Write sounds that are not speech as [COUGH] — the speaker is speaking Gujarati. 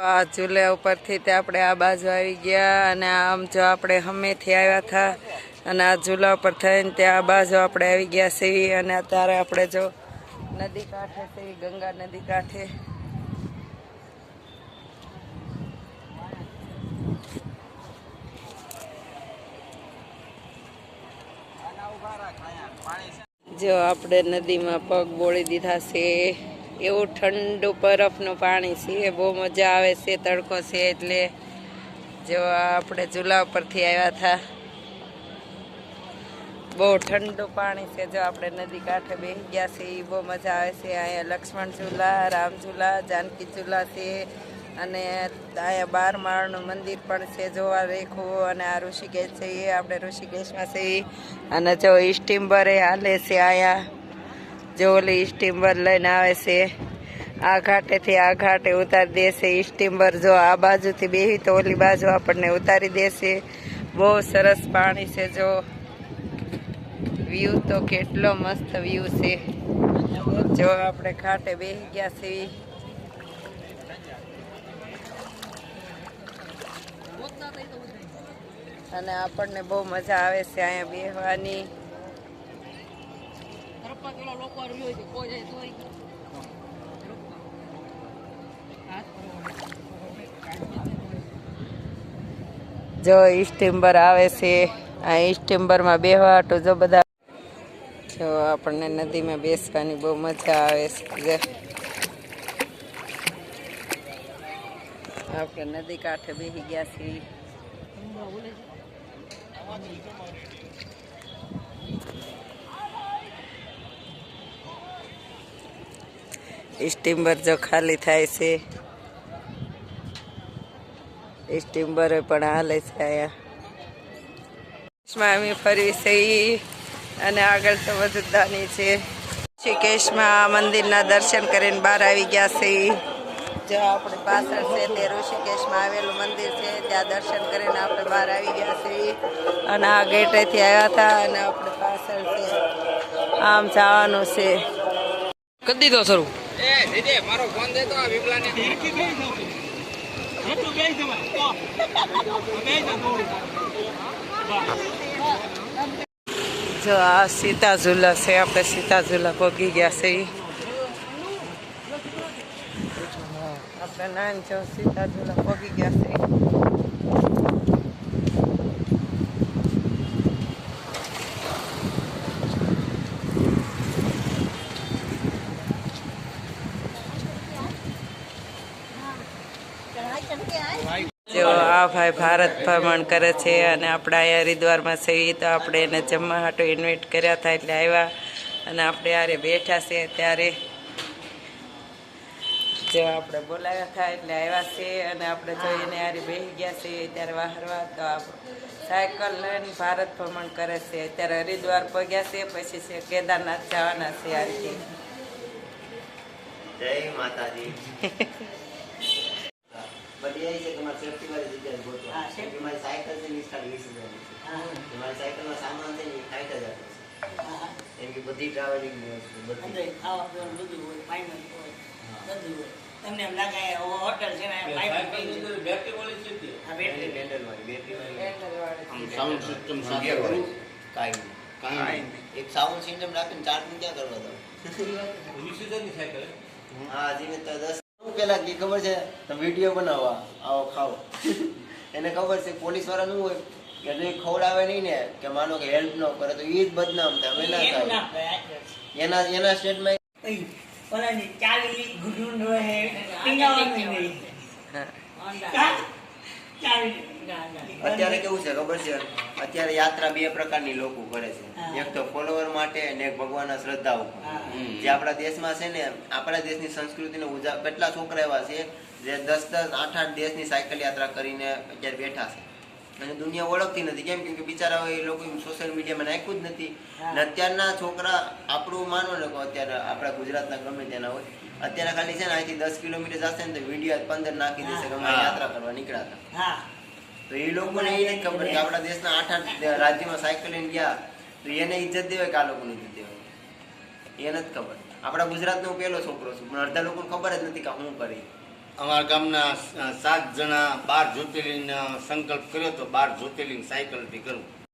આ ઝૂલા ઉપરથી તે આપણે આ બાજુ આવી ગયા અને આમ જો આપણે હમેથી આવ્યા હતા અને આ ઝૂલા ઉપર થઈને તે આ બાજુ આપણે આવી ગયા છીએ અને અત્યારે આપણે જો નદી કાંઠે છીએ ગંગા નદી કાંઠે. જો આપણે નદીમાં પગ બોળી દીધા છે. એવું ઠંડુ બરફનું પાણી છે બહુ મજા આવે છે, તડકો છે એટલે. જો આપણે ચૂલા ઉપરથી આવ્યા હતા. બહુ ઠંડુ પાણી છે, જો આપણે નદી કાંઠે બેસી ગયા છે એ બહુ મજા આવે છે. અહીંયા લક્ષ્મણ ઝૂલા રામ ઝૂલા જાનકી ઝૂલા છે અને અહીંયા બાર માળનું મંદિર પણ છે, જોવા રેખું અને આ ઋષિકેશ છે, એ આપણે ઋષિકેશમાં છે. અને જો સ્ટીમ્બરે હાલે છે અહીંયા. જો ઓલી સ્ટીમ્બર લઈને આવે છે. આ ઘાટેથી આ ઘાટે ઉતારી દેશે સ્ટીમ્બર જો આ બાજુથી બેહી તો ઓલી બાજુ આપણને ઉતારી દેશે બહુ સરસ પાણી છે જો. વ્યૂ તો કેટલો મસ્ત વ્યૂ છે. જો આપણે ઘાટે બેસી ગયા છીએ અને આપણને બહુ મજા આવે છે અહીંયા બેસવાની જો સ્ટીમ્બર આવે છે, આ સ્ટીમ્બરમાં બેહવા હાટુ જો બધા જો આપણને નદીમાં બેસવાની બહુ મજા આવે છે, જો. આપણે નદી કાંઠે બેસી ગયા છીએ સ્ટીમ્બર જો ખાલી થાય છે. સ્ટીમ્બર પણ હાલે છે અહીંયા અમે ફરવી છે અને આગળ તો બધું દાની છે. ઋષિકેશમાં મંદિરના દર્શન કરીને બહાર આવી ગયા છે. જો આપણે પાછળ છે તે ઋષિકેશમાં આવેલું મંદિર છે. ત્યાં દર્શન કરીને આપણે બહાર આવી ગયા છે અને આ ગેટેથી આવ્યા હતા અને આપણે પાછળ છે. આમ જવાનું છે. કરી દીધો શરૂ. મારો ફોન દે તો આ વિપલાને જો આ સીતા ઝુલા છે, આપણે સીતા ઝુલા પગી ગયા છે. આપણે નાન જો સીતા ઝુલા પગી ગયા છે. જો આ ભાઈ ભારત ભ્રમણ કરે છે અને આપણે અહીંયા હરિદ્વારમાં છીએ તો આપણે એને જમવા હાટો ઇન્વાઇટ કર્યા હતા એટલે આવ્યા અને આપણે યારે બેઠા છે ત્યારે. જો આપણે બોલાવ્યા હતા એટલે આવ્યા છે અને આપણે જો એને યારે બેસી ગયા છે ત્યારે વાહરવા તો સાયકલ લઈને ભારત ભ્રમણ કરે છે. અત્યારે હરિદ્વાર પગ્યા છે પછી છે કેદારનાથ જવાના છે આ રીતે જય માતાજી. [LAUGHS] બધી છે તમારે સેફટી વાળી જગ્યાએ ગોતો હા સેફટી મારી સાયકલ છે ને ઈ વીસ હજાર છે. તો મારી સાયકલનો સામાન છે ને એ સાઠ હજાર છે. એમ કે બધી ટ્રાવેલિંગ બધી. ખાવા પીવાનું બધું હોય ફાઇનલ હોય બધું હોય. તમને એમ લાગે હોટલ છે ને પાઇપ બેટરી આ બેટરી પેન્ડલ વાળી બેટરી વાળી. વાળી. સાઉન્ડ સિસ્ટમ સાથે હોય કાંઈ નહીં. કાંઈ નહીં. એક સાઉન્ડ સિસ્ટમ રાખીને ચાર્જિંગ ક્યાં કરવા દો હા? જીને તો પેલા કે ખબર છે તમે વીડિયો બનાવવા આવો ખાઓ. એને ખબર છે પોલીસવાળા નું હોય કે જો એ ખવડાવે નહીં ને કે માનો કે હેલ્પ ન કરે તો એ જ બદનામ થાય અમે ના થાય. એના એના સ્ટેટમાં ઓલાની ચાવી ગુડું હોય પીંગાવાનું નહીં. હા. અત્યારે કેવું છે ખબર છે? અત્યારે યાત્રા બે પ્રકારની લોકો કરે છે. એક તો ફોલોવર માટે અને એક ભગવાનના શ્રદ્ધા ઉપર જે આપણા દેશમાં છે ને આપણા દેશની સંસ્કૃતિને ઉજા કેટલા છોકરા એવા છે જે દસ દસ આઠ આઠ દેશની સાયકલ યાત્રા કરીને અત્યારે બેઠા છે. અને દુનિયા ઓળખતી નથી. કેમ કે બિચારા એ લોકો સોશિયલ મીડિયામાં નાખ્યું જ નથી. અને અત્યારના છોકરા આપણું માનો ને અત્યારે આપણા ગુજરાતના ગમે તેના હોય. અત્યારે ખાલી છે ને અહીંથી દસ કિલોમીટર જશે ને તો વીડિયો પંદર નાખી દેશે ગમે યાત્રા કરવા નીકળ્યા હતા. હા. તો એ લોકોને એ નથી ખબર કે આપણા દેશના આઠ આઠ રાજ્યમાં સાયકલ લઈને ગયા. તો એને ઇજ્જત દેવાય કે આ લોકોને ઇજ્જત દેવાય. એ નથી ખબર. આપણા ગુજરાતનો હું પહેલો છોકરો છું. પણ અડધા લોકોને ખબર જ નથી કે હું કરી. અમારા ગામના સાત જણા બાર જ્યોતિર્લિંગ સંકલ્પ કર્યો તો બાર જ્યોતિર્લિંગ સાયકલથી કરું.